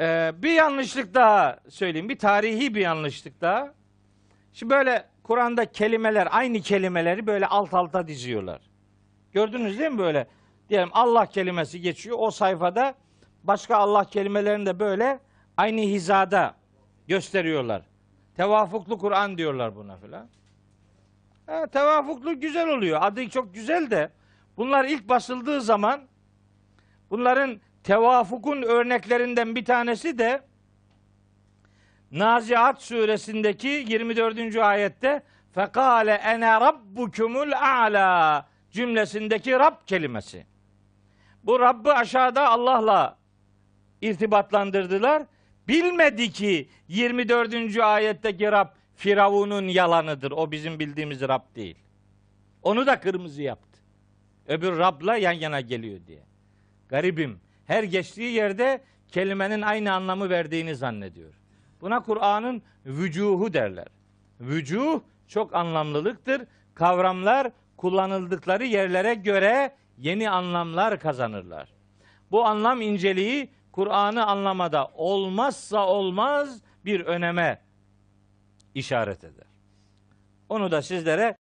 Ee, bir yanlışlık daha söyleyeyim. Bir tarihi bir yanlışlık daha. Şimdi böyle Kur'an'da kelimeler, aynı kelimeleri böyle alt alta diziyorlar. Gördünüz değil mi böyle? Diyelim Allah kelimesi geçiyor. O sayfada başka Allah kelimelerini de böyle aynı hizada gösteriyorlar. Tevafuklu Kur'an diyorlar buna filan. Ha, tevafuklu güzel oluyor. Adı çok güzel de bunlar ilk basıldığı zaman bunların tevafukun örneklerinden bir tanesi de Naziat suresindeki 24. ayette fekale ene rabbukumul a'la cümlesindeki Rab kelimesi. Bu Rabb'ı aşağıda Allah'la irtibatlandırdılar. Bilmedi ki 24. ayetteki Rab Firavun'un yalanıdır. O bizim bildiğimiz Rab değil. Onu da kırmızı yaptı. Öbür Rab'la yan yana geliyor diye. Garibim. Her geçtiği yerde kelimenin aynı anlamı verdiğini zannediyor. Buna Kur'an'ın vücuhu derler. Vücuh çok anlamlılıktır. Kavramlar kullanıldıkları yerlere göre yeni anlamlar kazanırlar. Bu anlam inceliği Kur'an'ı anlamada olmazsa olmaz bir öneme işaret eder. Onu da sizlere